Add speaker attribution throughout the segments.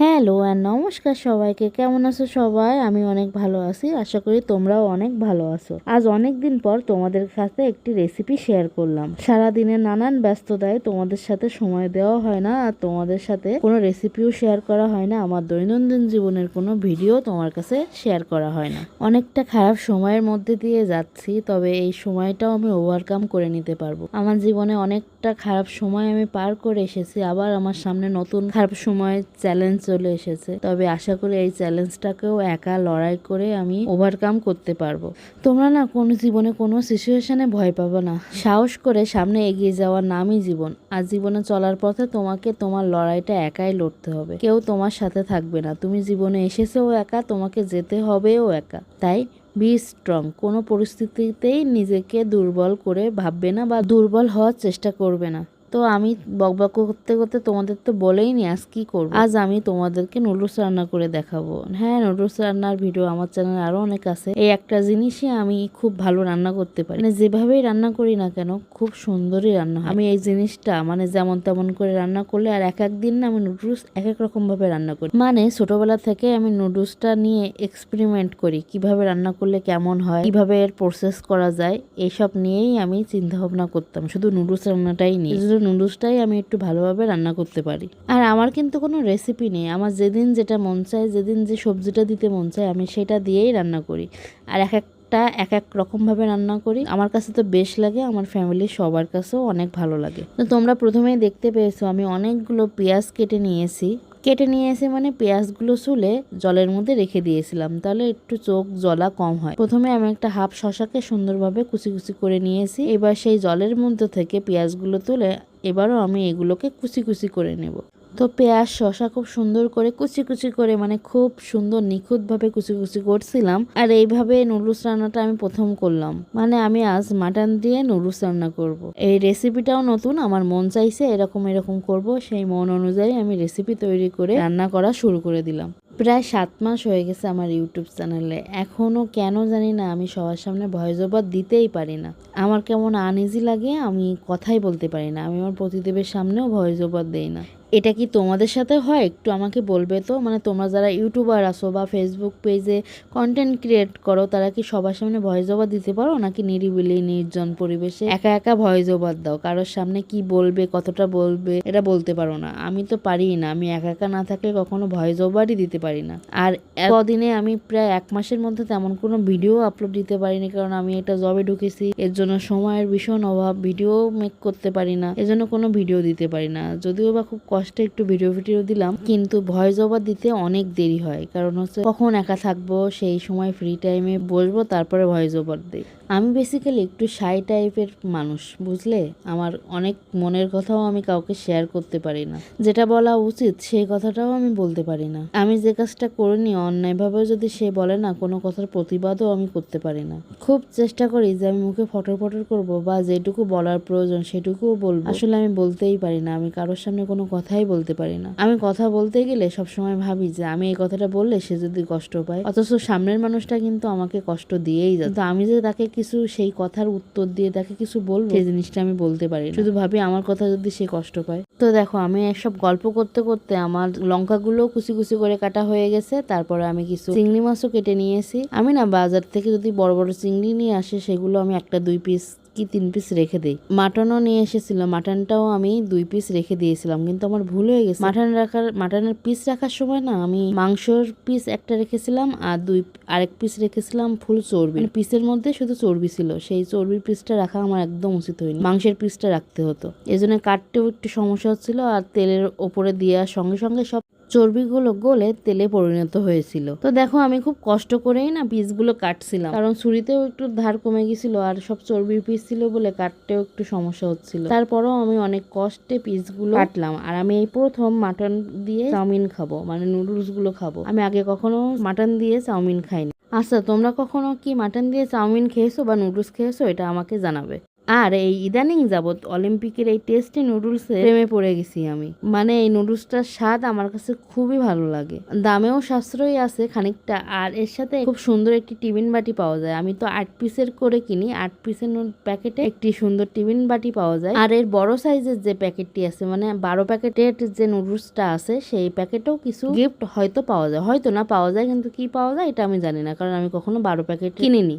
Speaker 1: Hello আর নমস্কার সবাইকে। কেমন আছো সবাই? আমি অনেক ভালো আছি। আশা করি তোমরাও অনেক ভালো আছো। আজ অনেক দিন পর তোমাদের সাথে একটি রেসিপি শেয়ার করলাম। সারা দিনের নানান ব্যস্ততায় তোমাদের সাথে সময় দেওয়া হয় না আর তোমাদের সাথে কোনো রেসিপিও শেয়ার করা হয় না। আমার দৈনন্দিন জীবনের কোনো ভিডিও তোমার কাছে শেয়ার করা হয় না। অনেকটা খারাপ সময়ের মধ্যে দিয়ে যাচ্ছি, তবে এই সময়টাও আমি ওভারকাম করে নিতে পারব। আমার জীবনে অনেকটা খারাপ সময় আমি পার করে এসেছি, আবার আমার সামনে নতুন খারাপ সময় চ্যালেঞ্জ চলে এসেছে। তবে আশা করি এই চ্যালেঞ্জটাকেও একা লড়াই করে আমি ওভারকাম করতে পারব। তোমরা না কোনো জীবনে কোনো সিচুয়েশনে ভয় পাবো না। সাহস করে সামনে এগিয়ে যাওয়ার নামই জীবন। আর জীবনে চলার পথে তোমাকে তোমার লড়াইটা একাই লড়তে হবে। কেউ তোমার সাথে থাকবে না। তুমি জীবনে এসেছেও একা, তোমাকে যেতে হবেও একা। তাই বি স্ট্রং কোনো পরিস্থিতিতেই নিজেকে দুর্বল করে ভাববে না বা দুর্বল হওয়ার চেষ্টা করবে না। তো আমি বকবক করতে করতে তোমাদের তো বলেই নি আজ কি করব? আজ আমি তোমাদেরকে নুডলস রান্না করে দেখাবো। হ্যাঁ নুডলস রান্নার ভিডিও আমার চ্যানেলে আরও অনেক আছে। এই একটা জিনিসই আমি খুব ভালো রান্না করতে পারি। মানে যেভাবেই রান্না করি না কেন, খুব সুন্দরই রান্না আমি এই জিনিসটা মানে যেমন তেমন করে রান্না করলে আর এক এক দিন না আমি নুডলস এক এক রকম ভাবে রান্না করি। মানে ছোটবেলা থেকে আমি নুডলসটা নিয়ে এক্সপেরিমেন্ট করি। কীভাবে রান্না করলে কেমন হয়, কীভাবে এর প্রসেস করা যায়, এইসব নিয়েই আমি চিন্তা ভাবনা করতাম। শুধু নুডলস রান্নাটাই নিয়ে। নুডলসটাই আমি একটু ভালোভাবে রান্না করতে পারি। আর আমার কিন্তু কোনো রেসিপি নেই। আমার যেদিন যেটা মন চায়, যেদিন যে সবজিটা দিতে মন চায়, আমি সেটা দিয়েই রান্না করি। আর এক একটা, এক এক রকমভাবে রান্না করি। আমার কাছে তো বেশ লাগে, আমার ফ্যামিলির সবার কাছেও অনেক ভালো লাগে। তো তোমরা প্রথমেই দেখতে পেয়েছ, আমি অনেকগুলো পেঁয়াজ কেটে নিয়েছি। কেটে নিয়ে এসে মানে পেঁয়াজগুলো চুলে জলের মধ্যে রেখে দিয়েছিলাম। তাহলে একটু চোখ জ্বলা কম হয়। প্রথমে আমি একটা হাফ শশাকে সুন্দরভাবে কুচি কুচি করে নিয়েছি। এবার সেই জলের মধ্যে থেকে পেঁয়াজগুলো তুলে এবারও আমি এগুলোকে কুচি কুচি করে নেব। তো পেঁয়াজ শশা খুব সুন্দর করে কুচি কুচি করে মানে খুব সুন্দর নিখুঁতভাবে কুচি কুচি করছিলাম। আর এইভাবে নুডলস রান্নাটা আমি প্রথম করলাম। মানে আমি আজ মাটন দিয়ে নুডলস রান্না করব। এই রেসিপিটাও নতুন, আমার মন চাইছে এরকম এরকম করব। সেই মন অনুযায়ী আমি রেসিপি তৈরি করে রান্না করা শুরু করে দিলাম। প্রায় সাত মাস হয়ে গেছে আমার ইউটিউব চ্যানেলে। এখনও কেন জানি না, আমি সবার সামনে ভয়েস ওভার দিতেই পারি না। আমার কেমন আনইজি লাগে আমি কথাই বলতে পারি না। আমি আমার প্রতিদেবের সামনেও ভয়েস ওভার দিই না। এটা কি তোমাদের সাথে হয়? একটু আমাকে বলবে তো? মানে তোমরা যারা ইউটিউবার আসো বা ফেসবুক পেজে কন্টেন্ট ক্রিয়েট করো, তারা কি সবার সামনে ভয়েস ওভার দিতে পারো? নাকি নিরিবিলি, নির্জন পরিবেশে একা একা ভয়েস ওভার দাও? কারোর সামনে কি বলবে, কতটা বলবে, এটা বলতে পারো না। আমি তো পারি না। আমি একা একা না থাকলে কখনো ভয়েস ওভারই দিতে পারি না। আর কদিনে আমি প্রায় এক মাসের মধ্যে তেমন কোনো ভিডিও আপলোড দিতে পারিনি, কারণ আমি এটা জবে ঢুকেছি। এর জন্য সময়ের ভীষণ অভাব। ভিডিও মেক করতে পারি না। এজন্য কোনো ভিডিও দিতে পারি না। যদিও বা খুব কষ্টে একটু ভিডিও ভিডিও দিলাম, কিন্তু ভয়েস ওভার দিতে অনেক দেরি হয়। কারণ হচ্ছে কখন একা থাকব, সেই সময় ফ্রি টাইমে বসবো, তারপরে ভয়েস ওভার দিই। আমি বেসিক্যালি একটু শাই টাইপের মানুষ, বুঝলে? আমার অনেক মনের কথাও আমি কাউকে শেয়ার করতে পারি না। যেটা বলা উচিত, সেই কথাটাও আমি বলতে পারি না। আমি যে কাজটা করে করিনি, অন্যায়ভাবেও যদি সে বলে না, কোনো কথার প্রতিবাদও আমি করতে পারি না। খুব চেষ্টা করি যে আমি মুখে ফটর ফটর করব, বা যেটুকু বলার প্রয়োজন সেটুকুও বলব। আসলে আমি বলতেই পারি না, আমি কারোর সামনে কোনো কথাই বলতে পারি না। আমি কথা বলতে গেলে সবসময় ভাবি যে আমি এই কথাটা বললে সে যদি কষ্ট পায়। অথচ সামনের মানুষটা কিন্তু আমাকে কষ্ট দিয়েই যায় কিন্তু আমি যে তাকে কিছু সেই কথার উত্তর দিয়ে তাকে কিছু বলব, সেই জিনিসটা আমি বলতে পারি শুধু ভাবি আমার কথা যদি সে কষ্ট পায়। তো দেখো, আমি এসব গল্প করতে করতে আমার লঙ্কাগুলো কুচি কুচি করে কাটা হয়ে গেছে। তারপরে আমি কিছু চিংড়ি মাছও কেটে নিয়েছি। আমি না বাজার থেকে যদি বড় বড় চিংড়ি নিয়ে আসে, সেগুলো আমি একটা দুই পিস কি তিন পিস রেখে দিই? মাটনও নিয়ে এসেছিল। মাটনটাও আমি দুই পিস রেখে দিয়েছিলাম, কিন্তু আমার ভুল হয়ে গেছে। মাটন রাখার মাটনের পিস রাখার সময় না আমি মাংসর পিস একটা রেখেছিলাম আর দুই, আরেক পিস রেখেছিলাম ফুল চর্বি। মানে পিসের মধ্যে শুধু চর্বি ছিল। সেই চর্বির পিসটা রাখা আমার একদম উচিত হয়নি। মাংসের পিসটা রাখতে হতো। এই জন্য কাটতেও একটু সমস্যা হচ্ছিল আর তেলের ওপরে দেওয়ার সঙ্গে সঙ্গে সব চর্বিগুলো গলে তেলে পরিণত হয়েছিল। তো দেখো, আমি খুব কষ্ট করেই না পিসগুলো কাটছিলাম। কারণ ছুরিতেও একটু ধার কমে গেছিল আর সব চর্বির পিস ছিল বলে কাটতেও একটু সমস্যা হচ্ছিল। তারপরেও আমি অনেক কষ্টে পিসগুলো কাটলাম। আর আমি এই প্রথম মাটন দিয়ে চাউমিন খাব মানে নুডলসগুলো খাব। আমি আগে কখনো মাটন দিয়ে চাউমিন খাইনি। আচ্ছা তোমরা কখনো কি মাটন দিয়ে চাউমিন খেয়েছো বা নুডলস খেয়েছো? এটা আমাকে জানাবে। আর এই ইদানিং যাবৎ অলিম্পিকের এই টেস্টি নুডলসে প্রেমে পড়ে গেছি আমি। মানে এই নুডলসটার স্বাদ আমার কাছে খুবই ভালো লাগে। দামেও সাশ্রয়ী আছে খানিকটা, আর এর সাথে খুব সুন্দর একটি টিফিন বাটি পাওয়া যায়। আমি তো আট পিসের করে কিনি, আট পিসের প্যাকেটে একটি সুন্দর টিফিন বাটি পাওয়া যায়। আর এর বড় সাইজের যে প্যাকেটটি আছে মানে বারো প্যাকেটের যে নুডলসটা আছে, সেই প্যাকেটেও কিছু গিফট হয়তো পাওয়া যায়। হয়তো না পাওয়া যায়, কিন্তু কি পাওয়া যায়, এটা আমি জানি না, কারণ আমি কখনো বারো প্যাকেট কিনিনি।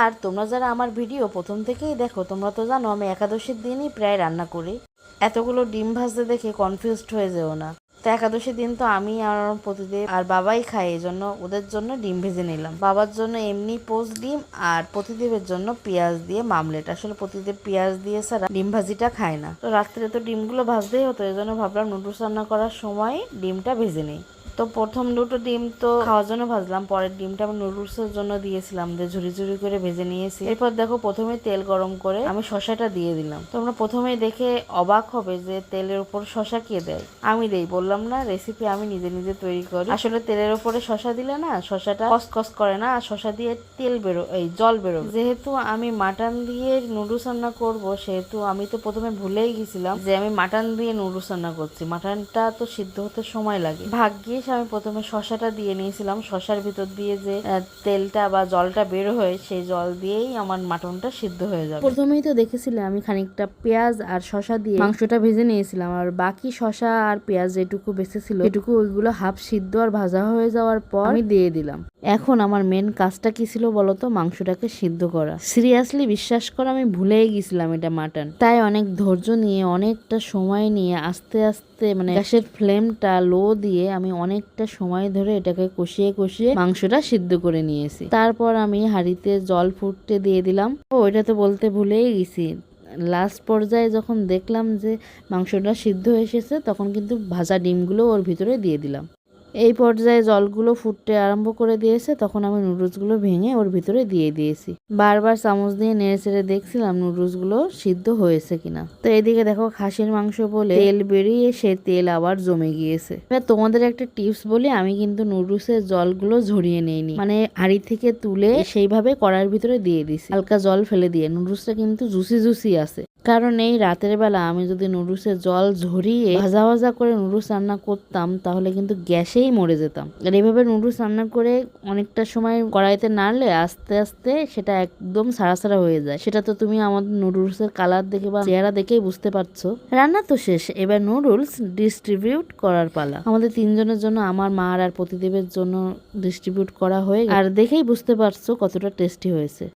Speaker 1: আর তোমরা যারা আমার ভিডিও প্রথম থেকেই দেখো, তোমরা তো জানো আমি একাদশীর দিনই প্রায় রান্না করি। এতগুলো ডিম ভাজতে দেখে কনফিউজড হয়ে যেও না। তো একাদশীর দিন তো আমি আর আমার প্রতিদেব আর বাবাই খায়, এই জন্য ওদের জন্য ডিম ভেজে নিলাম। বাবার জন্য এমনি পোস্ট ডিম আর প্রতিদেবের জন্য পেঁয়াজ দিয়ে মামলেট। আসলে প্রতিদেব পেঁয়াজ দিয়ে ছাড়া ডিম ভাজিটা খায় না। তো রাত্রে তো ডিমগুলো ভাজতেই হতো, এই জন্য ভাবলাম নুডলস রান্না করার সময় ডিমটা ভেজে নিই। তো প্রথম দুটো ডিম তো খাওয়ার জন্য ভাজলাম, পরের ডিমটা আমি নুডলসের জন্য দিয়েছিলাম যে ঝুরি ঝুরি করে ভেজে নিয়েছি। এরপর দেখো প্রথমে তেল গরম করে আমি শশাটা দিয়ে দিলাম। তোমরা প্রথমেই দেখে অবাক হবে যে তেলের উপর শশা কে দেয়। আমি দেই, বললাম না রেসিপি আমি নিজে নিজে তৈরি করি। আসলে তেলের উপরে শশা দিলে না শশাটা কসকস করে না, আর শশা দিয়ে তেল বেরো, এই জল বেরো যেহেতু আমি মাটন দিয়ে নুডলস রান্না করব, সেহেতু আমি তো প্রথমে ভুলেই গেছিলাম যে আমি মাটন দিয়ে নুডলস রান্না করছি। মাটনটা তো সিদ্ধ হতে সময় লাগে। ভাগ্যিস আমি প্রথমে শশাটা দিয়ে নিয়েছিলাম। শশার ভিতর দিয়ে যে তেলটা বা জলটা বের হয়, সেই জল দিয়েই আমার মাটনটা সিদ্ধ হয়ে যাবে। প্রথমেই তো দেখেছিলে আমি খানিকটা পেঁয়াজ আর শশা দিয়ে মাংসটা ভেজে নিয়েছিলাম। আর বাকি শশা আর পেঁয়াজ যেটুকু বেঁচেছিল এটুকু ওইগুলো হাফ সিদ্ধ আর ভাজা হয়ে যাওয়ার পর আমি দিয়ে দিলাম। এখন আমার মেন কাজটা কি ছিল বলতো? মাংসটাকে সিদ্ধ করা। সিরিয়াসলি বিশ্বাস করো, আমি ভুলেই গেছিলাম এটা মাটন তাই অনেক ধৈর্য নিয়ে, অনেকটা সময় নিয়ে, আস্তে আস্তে মানে গ্যাসের ফ্লেমটা লো দিয়ে আমি অনেকটা সময় ধরে এটাকে কষিয়ে কষিয়ে মাংসটা সিদ্ধ করে নিয়েছি। তারপর আমি হাঁড়িতে জল ফুটতে দিয়ে দিলাম। ও, এটা তো বলতে ভুলেই গেছি। লাস্ট পর্যায়ে যখন দেখলাম যে মাংসটা সিদ্ধ এসেছে, তখন কিন্তু ভাজা ডিমগুলো ওর ভিতরে দিয়ে দিলাম। এই পর্যায়ে জলগুলো ফুটতে আরম্ভ করে দিয়েছে, তখন আমি নুডলসগুলো ভেঙে ওর ভিতরে দিয়ে দিয়েছি। বারবার চামচ দিয়ে নেড়ে চেড়ে দেখছিলাম নুডলসগুলো সিদ্ধ হয়েছে কিনা। তো এদিকে দেখো খাসির মাংস বলে তেল বেরিয়ে সে তেল আবার জমে গিয়েছে। এবার তোমাদের একটা টিপস বলি, আমি কিন্তু নুডলসের জলগুলো ঝরিয়ে নেইনি। মানে হাঁড়ি থেকে তুলে সেইভাবে কড়ার ভিতরে দিয়ে দিছি হালকা জল ফেলে দিয়ে। নুডলসটা কিন্তু জুসি জুসি আছে। কারণ এই রাতের বেলা আমি যদি নুডলসের জল ঝরিয়ে ভাজা ভাজা করে নুডলস রান্না করতাম, তাহলে কিন্তু গ্যাসেই মরে যেতাম। আর এইভাবে নুডলস রান্না করে অনেকটা সময় কড়াইতে নাড়লে আস্তে আস্তে সেটা একদম সারা সারা হয়ে যায়। সেটা তো তুমি আমাদের নুডলসের কালার দেখে বা চেহারা দেখেই বুঝতে পারছ। রান্না তো শেষ। এবার নুডলস ডিস্ট্রিবিউট করার পালা। আমাদের তিনজনের জন্য, আমার, মার আর প্রতিদেবের জন্য ডিস্ট্রিবিউট করা হয়ে আর দেখেই বুঝতে পারছ কতটা টেস্টি হয়েছে।